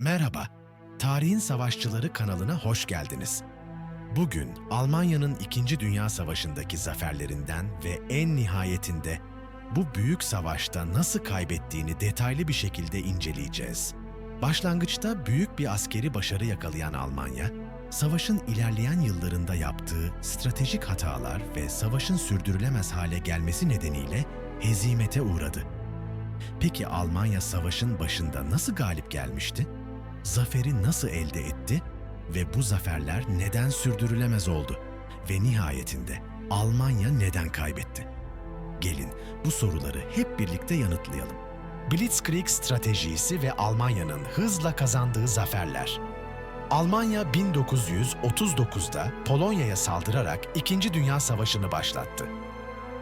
Merhaba, Tarihin Savaşçıları kanalına hoş geldiniz. Bugün Almanya'nın İkinci Dünya Savaşı'ndaki zaferlerinden ve en nihayetinde bu büyük savaşta nasıl kaybettiğini detaylı bir şekilde inceleyeceğiz. Başlangıçta büyük bir askeri başarı yakalayan Almanya, savaşın ilerleyen yıllarında yaptığı stratejik hatalar ve savaşın sürdürülemez hale gelmesi nedeniyle hezimete uğradı. Peki Almanya savaşın başında nasıl galip gelmişti? Zaferi nasıl elde etti ve bu zaferler neden sürdürülemez oldu? Ve nihayetinde Almanya neden kaybetti? Gelin bu soruları hep birlikte yanıtlayalım. Blitzkrieg stratejisi ve Almanya'nın hızla kazandığı zaferler. Almanya 1939'da Polonya'ya saldırarak İkinci Dünya Savaşı'nı başlattı.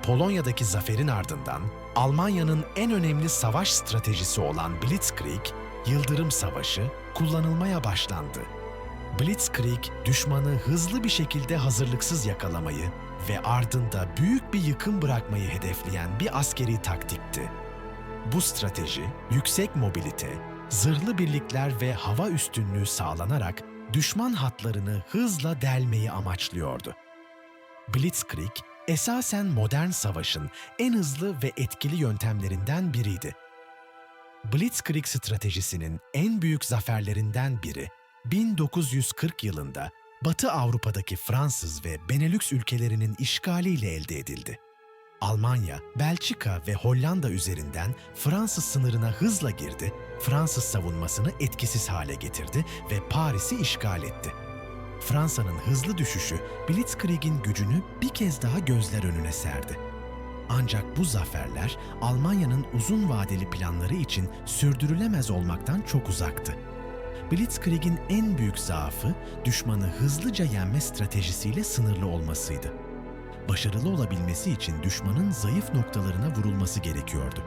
Polonya'daki zaferin ardından Almanya'nın en önemli savaş stratejisi olan Blitzkrieg, Yıldırım Savaşı kullanılmaya başlandı. Blitzkrieg, düşmanı hızlı bir şekilde hazırlıksız yakalamayı ve ardında büyük bir yıkım bırakmayı hedefleyen bir askeri taktikti. Bu strateji, yüksek mobilite, zırhlı birlikler ve hava üstünlüğü sağlanarak düşman hatlarını hızla delmeyi amaçlıyordu. Blitzkrieg, esasen modern savaşın en hızlı ve etkili yöntemlerinden biriydi. Blitzkrieg stratejisinin en büyük zaferlerinden biri 1940 yılında Batı Avrupa'daki Fransız ve Benelux ülkelerinin işgaliyle elde edildi. Almanya, Belçika ve Hollanda üzerinden Fransız sınırına hızla girdi, Fransız savunmasını etkisiz hale getirdi ve Paris'i işgal etti. Fransa'nın hızlı düşüşü Blitzkrieg'in gücünü bir kez daha gözler önüne serdi. Ancak bu zaferler Almanya'nın uzun vadeli planları için sürdürülemez olmaktan çok uzaktı. Blitzkrieg'in en büyük zaafı düşmanı hızlıca yenme stratejisiyle sınırlı olmasıydı. Başarılı olabilmesi için düşmanın zayıf noktalarına vurulması gerekiyordu.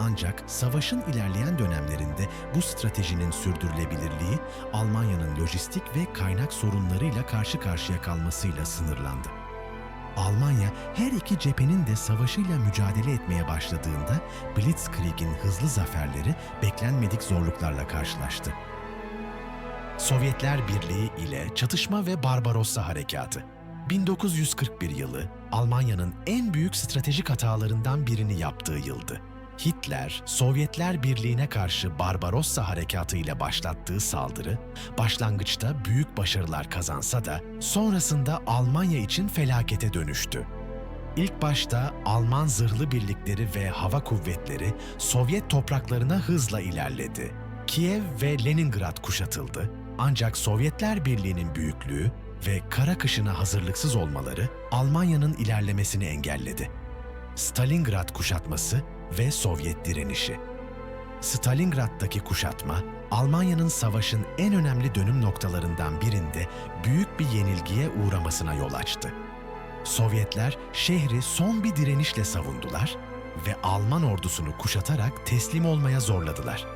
Ancak savaşın ilerleyen dönemlerinde bu stratejinin sürdürülebilirliği Almanya'nın lojistik ve kaynak sorunlarıyla karşı karşıya kalmasıyla sınırlandı. Almanya her iki cephenin de savaşıyla mücadele etmeye başladığında Blitzkrieg'in hızlı zaferleri beklenmedik zorluklarla karşılaştı. Sovyetler Birliği ile Çatışma ve Barbarossa Harekatı 1941 yılı Almanya'nın en büyük stratejik hatalarından birini yaptığı yıldı. Hitler, Sovyetler Birliği'ne karşı Barbarossa Harekatı ile başlattığı saldırı, başlangıçta büyük başarılar kazansa da sonrasında Almanya için felakete dönüştü. İlk başta Alman zırhlı birlikleri ve hava kuvvetleri Sovyet topraklarına hızla ilerledi. Kiev ve Leningrad kuşatıldı. Ancak Sovyetler Birliği'nin büyüklüğü ve kara kışına hazırlıksız olmaları Almanya'nın ilerlemesini engelledi. Stalingrad kuşatması ve Sovyet direnişi. Stalingrad'daki kuşatma, Almanya'nın savaşın en önemli dönüm noktalarından birinde büyük bir yenilgiye uğramasına yol açtı. Sovyetler şehri son bir direnişle savundular ve Alman ordusunu kuşatarak teslim olmaya zorladılar.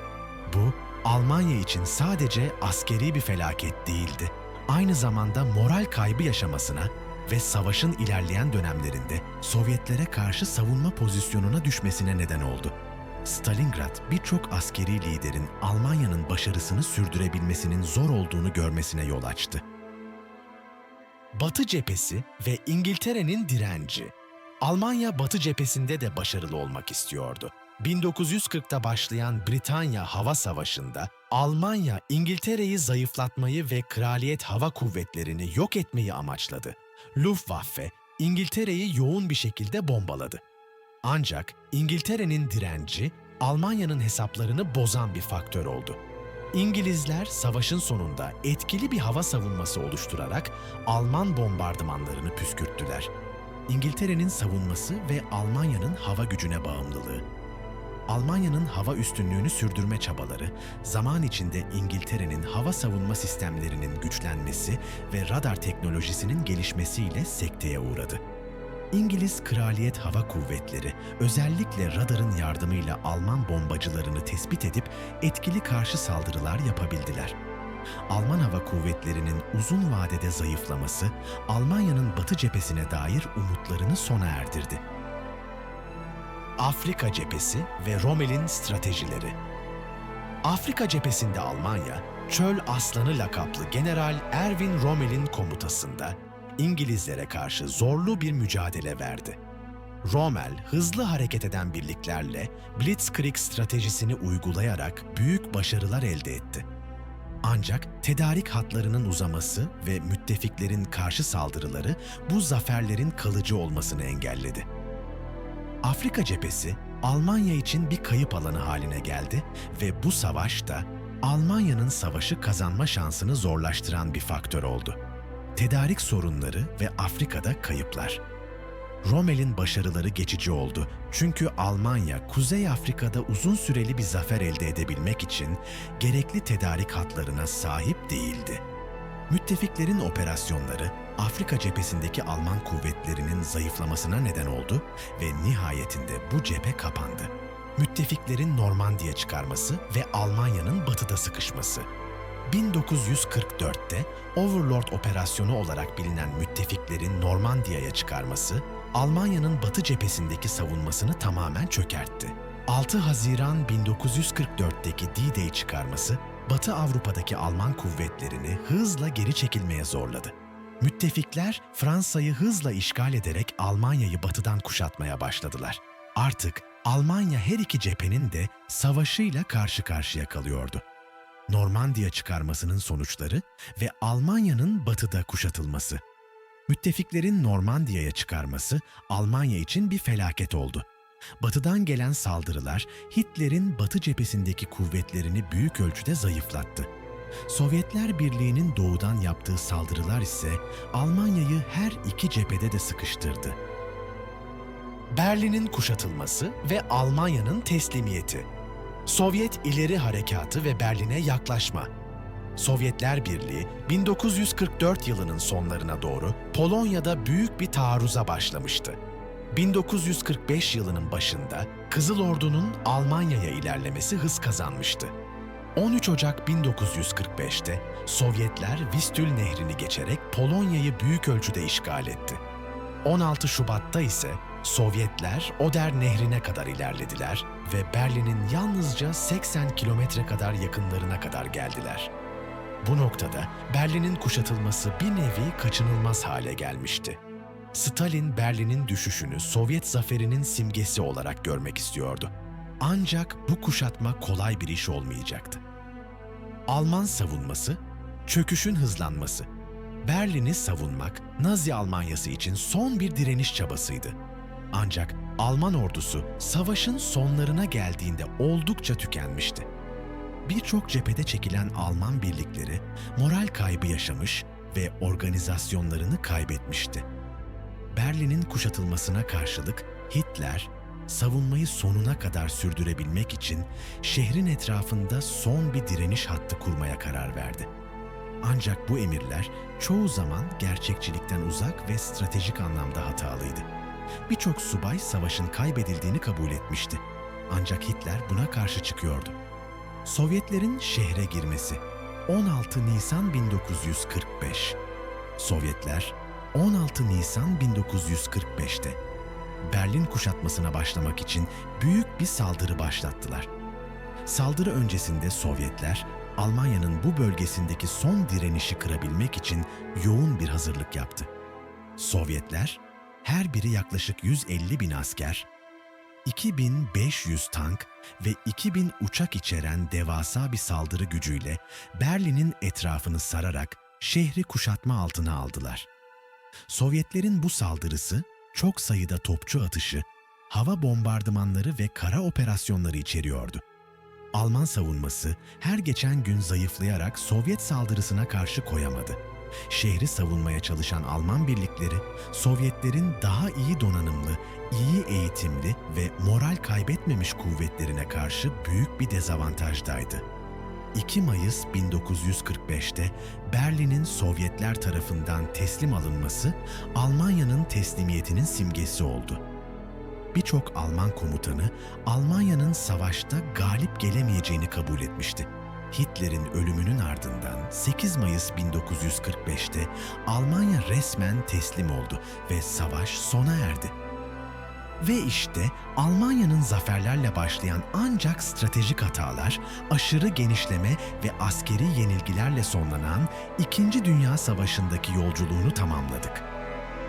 Bu, Almanya için sadece askeri bir felaket değildi. Aynı zamanda moral kaybı yaşamasına ve savaşın ilerleyen dönemlerinde Sovyetlere karşı savunma pozisyonuna düşmesine neden oldu. Stalingrad birçok askeri liderin Almanya'nın başarısını sürdürebilmesinin zor olduğunu görmesine yol açtı. Batı cephesi ve İngiltere'nin direnci. Almanya Batı cephesinde de başarılı olmak istiyordu. 1940'ta başlayan Britanya Hava Savaşı'nda Almanya İngiltere'yi zayıflatmayı ve kraliyet hava kuvvetlerini yok etmeyi amaçladı. Luftwaffe İngiltere'yi yoğun bir şekilde bombaladı. Ancak İngiltere'nin direnci Almanya'nın hesaplarını bozan bir faktör oldu. İngilizler savaşın sonunda etkili bir hava savunması oluşturarak Alman bombardımanlarını püskürttüler. İngiltere'nin savunması ve Almanya'nın hava gücüne bağımlılığı. Almanya'nın hava üstünlüğünü sürdürme çabaları, zaman içinde İngiltere'nin hava savunma sistemlerinin güçlenmesi ve radar teknolojisinin gelişmesiyle sekteye uğradı. İngiliz Kraliyet Hava Kuvvetleri özellikle radarın yardımıyla Alman bombacılarını tespit edip etkili karşı saldırılar yapabildiler. Alman Hava Kuvvetleri'nin uzun vadede zayıflaması Almanya'nın batı cephesine dair umutlarını sona erdirdi. Afrika cephesi ve Rommel'in stratejileri. Afrika cephesinde Almanya, Çöl Aslanı lakaplı General Erwin Rommel'in komutasında İngilizlere karşı zorlu bir mücadele verdi. Rommel, hızlı hareket eden birliklerle Blitzkrieg stratejisini uygulayarak büyük başarılar elde etti. Ancak tedarik hatlarının uzaması ve müttefiklerin karşı saldırıları bu zaferlerin kalıcı olmasını engelledi. Afrika cephesi Almanya için bir kayıp alanı haline geldi ve bu savaş da Almanya'nın savaşı kazanma şansını zorlaştıran bir faktör oldu. Tedarik sorunları ve Afrika'da kayıplar. Rommel'in başarıları geçici oldu çünkü Almanya, Kuzey Afrika'da uzun süreli bir zafer elde edebilmek için gerekli tedarik hatlarına sahip değildi. Müttefiklerin operasyonları Afrika cephesindeki Alman kuvvetlerinin zayıflamasına neden oldu ve nihayetinde bu cephe kapandı. Müttefiklerin Normandiya çıkarması ve Almanya'nın batıda sıkışması. 1944'te Overlord operasyonu olarak bilinen müttefiklerin Normandiya'ya çıkarması, Almanya'nın batı cephesindeki savunmasını tamamen çökertti. 6 Haziran 1944'teki D-Day çıkarması, Batı Avrupa'daki Alman kuvvetlerini hızla geri çekilmeye zorladı. Müttefikler Fransa'yı hızla işgal ederek Almanya'yı batıdan kuşatmaya başladılar. Artık Almanya her iki cephenin de savaşıyla karşı karşıya kalıyordu. Normandiya çıkarmasının sonuçları ve Almanya'nın batıda kuşatılması. Müttefiklerin Normandiya'ya çıkarması Almanya için bir felaket oldu. Batıdan gelen saldırılar Hitler'in batı cephesindeki kuvvetlerini büyük ölçüde zayıflattı. Sovyetler Birliği'nin doğudan yaptığı saldırılar ise Almanya'yı her iki cephede de sıkıştırdı. Berlin'in kuşatılması ve Almanya'nın teslimiyeti. Sovyet ileri harekatı ve Berlin'e yaklaşma. Sovyetler Birliği 1944 yılının sonlarına doğru Polonya'da büyük bir taarruza başlamıştı. 1945 yılının başında Kızıl Ordu'nun Almanya'ya ilerlemesi hız kazanmıştı. 13 Ocak 1945'te Sovyetler Vistül Nehri'ni geçerek Polonya'yı büyük ölçüde işgal etti. 16 Şubat'ta ise Sovyetler Oder Nehri'ne kadar ilerlediler ve Berlin'in yalnızca 80 kilometre kadar yakınlarına kadar geldiler. Bu noktada Berlin'in kuşatılması bir nevi kaçınılmaz hale gelmişti. Stalin Berlin'in düşüşünü Sovyet zaferinin simgesi olarak görmek istiyordu. Ancak bu kuşatma kolay bir iş olmayacaktı. Alman savunması, çöküşün hızlanması. Berlin'i savunmak Nazi Almanyası için son bir direniş çabasıydı. Ancak Alman ordusu savaşın sonlarına geldiğinde oldukça tükenmişti. Birçok cephede çekilen Alman birlikleri moral kaybı yaşamış ve organizasyonlarını kaybetmişti. Berlin'in kuşatılmasına karşılık Hitler, savunmayı sonuna kadar sürdürebilmek için şehrin etrafında son bir direniş hattı kurmaya karar verdi. Ancak bu emirler çoğu zaman gerçekçilikten uzak ve stratejik anlamda hatalıydı. Birçok subay savaşın kaybedildiğini kabul etmişti. Ancak Hitler buna karşı çıkıyordu. Sovyetlerin şehre girmesi 16 Nisan 1945 Sovyetler 16 Nisan 1945'te Berlin kuşatmasına başlamak için büyük bir saldırı başlattılar. Saldırı öncesinde Sovyetler, Almanya'nın bu bölgesindeki son direnişi kırabilmek için yoğun bir hazırlık yaptı. Sovyetler, her biri yaklaşık 150 bin asker, 2500 tank ve 2000 uçak içeren devasa bir saldırı gücüyle Berlin'in etrafını sararak şehri kuşatma altına aldılar. Sovyetlerin bu saldırısı çok sayıda topçu atışı, hava bombardımanları ve kara operasyonları içeriyordu. Alman savunması her geçen gün zayıflayarak Sovyet saldırısına karşı koyamadı. Şehri savunmaya çalışan Alman birlikleri, Sovyetlerin daha iyi donanımlı, iyi eğitimli ve moral kaybetmemiş kuvvetlerine karşı büyük bir dezavantajdaydı. 2 Mayıs 1945'te Berlin'in Sovyetler tarafından teslim alınması Almanya'nın teslimiyetinin simgesi oldu. Birçok Alman komutanı Almanya'nın savaşta galip gelemeyeceğini kabul etmişti. Hitler'in ölümünün ardından 8 Mayıs 1945'te Almanya resmen teslim oldu ve savaş sona erdi. Ve işte Almanya'nın zaferlerle başlayan ancak stratejik hatalar, aşırı genişleme ve askeri yenilgilerle sonlanan İkinci Dünya Savaşı'ndaki yolculuğunu tamamladık.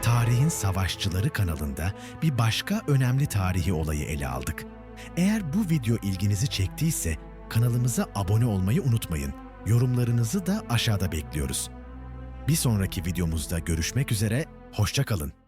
Tarihin Savaşçıları kanalında bir başka önemli tarihi olayı ele aldık. Eğer bu video ilginizi çektiyse kanalımıza abone olmayı unutmayın. Yorumlarınızı da aşağıda bekliyoruz. Bir sonraki videomuzda görüşmek üzere, hoşça kalın.